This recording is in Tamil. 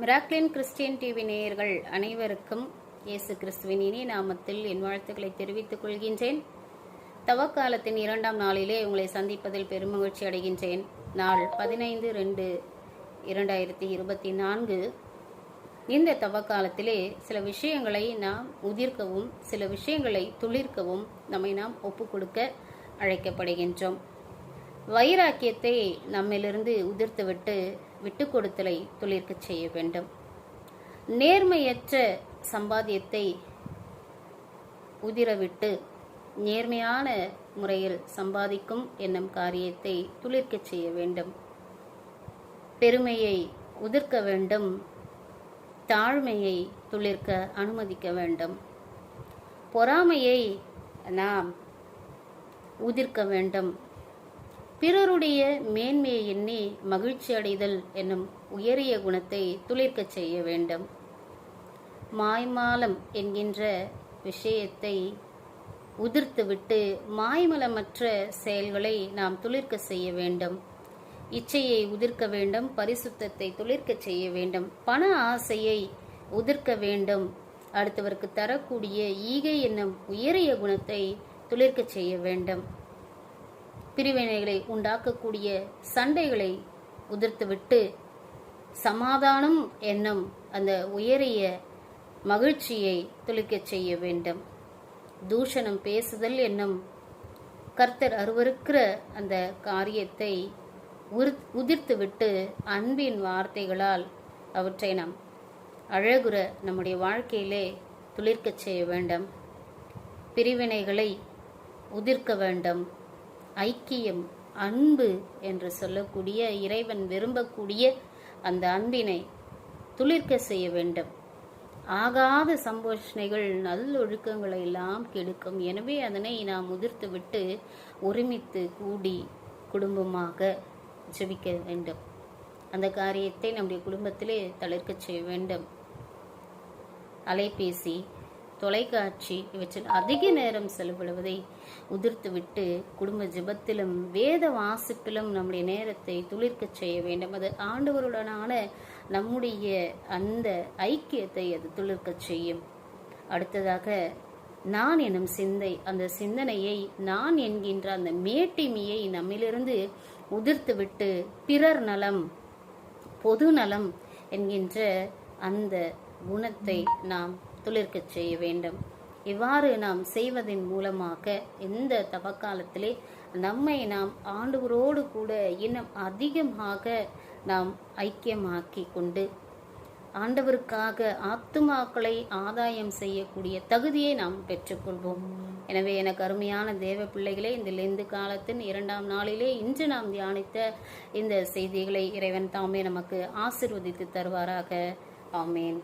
மிராக்லின் கிறிஸ்டியன் டிவி நேயர்கள் அனைவருக்கும் இயேசு கிறிஸ்துவின் இனி நாமத்தில் என் வாழ்த்துக்களை தெரிவித்துக் கொள்கின்றேன். தவக்காலத்தின் இரண்டாம் நாளிலே உங்களை சந்திப்பதில் பெருமகிழ்ச்சி அடைகின்றேன். நாள் பதினைந்து ரெண்டு இரண்டாயிரத்தி இருபத்தி நான்கு. இந்த தவக்காலத்திலே சில விஷயங்களை நாம் உதிர்க்கவும் சில விஷயங்களை துளிர்க்கவும் நம்மை நாம் ஒப்பு கொடுக்க அழைக்கப்படுகின்றோம். வைராக்கியத்தை நம்மிலிருந்து உதிர்த்துவிட்டு விட்டு கொடுத்தலை துளிர்க்கச் செய்ய வேண்டும். நேர்மையற்ற சம்பாத்தியத்தை உதிரவிட்டு நேர்மையான முறையில் சம்பாதிக்கும் என்னும் காரியத்தை துளிர்க்கச் செய்ய வேண்டும். பெருமையை உதிர்க்க வேண்டும். தாழ்மையை துளிர்க்க அனுமதிக்க வேண்டும். பொறாமையை நாம் உதிர்க்க வேண்டும். பிறருடைய மேன்மையை எண்ணி மகிழ்ச்சி அடைதல் என்னும் உயரிய குணத்தை துளிர்க்கச் செய்ய வேண்டும். மாய்மாலம் என்கின்ற விஷயத்தை உதிர்த்துவிட்டு மாய்மலமற்ற செயல்களை நாம் துளிர்க்க செய்ய வேண்டும். இச்சையை உதிர்க்க வேண்டும் பரிசுத்தத்தை துளிர்க்க செய்ய வேண்டும் பண ஆசையை உதிர்க்க வேண்டும். அடுத்தவருக்கு தரக்கூடிய ஈகை என்னும் உயரிய குணத்தை துளிர்க்க செய்ய வேண்டும். பிரிவினைகளை உண்டாக்கக்கூடிய சண்டைகளை உதிர்த்துவிட்டு சமாதானம் என்னும் அந்த உயரிய மகிழ்ச்சியை துளிக்கச் செய்ய வேண்டும். தூஷணம் பேசுதல் என்னும் கர்த்தர் அருவருக்கிற அந்த காரியத்தை உதிர்த்துவிட்டு அன்பின் வார்த்தைகளால் அவற்றை நாம் அழகுற நம்முடைய வாழ்க்கையிலே துளிர்க்கச் செய்ய வேண்டும். பிரிவினைகளை உதிர்க்க வேண்டும். ஐக்கியம் அன்பு என்று சொல்லக்கூடிய இறைவன் விரும்பக்கூடிய அந்த அன்பினை துளிர்க்க செய்ய வேண்டும். ஆகாத சம்போஷணைகள் நல்லொழுக்கங்களை எல்லாம் கெடுக்கும். எனவே அதனை நாம் முதிர்த்து விட்டு ஒருமித்து கூடி குடும்பமாக ஜெபிக்க வேண்டும். அந்த காரியத்தை நம்முடைய குடும்பத்திலே தளிர்க்க செய்ய வேண்டும். அலைபேசி தொலைக்காட்சி இவற்றில் அதிக நேரம் செலவிடுவதை உதிர்த்துவிட்டு குடும்ப ஜெபத்திலும் வேத வாசிப்பிலும் நம்முடைய நேரத்தை துளிர்க்க செய்ய வேண்டும். அது ஆண்டவருடனான நம்முடைய அந்த ஐக்கியத்தை அது துளிர்க்க செய்யும். அடுத்ததாக நான் எனும் சிந்தை அந்த சிந்தனையை நான் என்கின்ற அந்த மேட்டிமையை நம்மிலிருந்து உதிர்த்துவிட்டு பிறர் நலம் பொது நலம் என்கின்ற அந்த குணத்தை நாம் துளிர்க்கச் செய்ய வேண்டும். இவ்வாறு நாம் செய்வதன் மூலமாக இந்த தவக்காலத்திலே நம்மை நாம் ஆண்டவரோடு கூட இன்னும் அதிகமாக நாம் ஐக்கியமாக்கி கொண்டு ஆண்டவருக்காக ஆத்துமாக்களை ஆதாயம் செய்யக்கூடிய தகுதியை நாம் பெற்றுக்கொள்வோம் எனவே எனக்கு அருமையான தேவ பிள்ளைகளே இந்த லெந்து காலத்தின் இரண்டாம் நாளிலே இன்று நாம் தியானித்த இந்த செய்திகளை இறைவன் தாமே நமக்கு ஆசிர்வதித்து தருவாராக. ஆமேன்.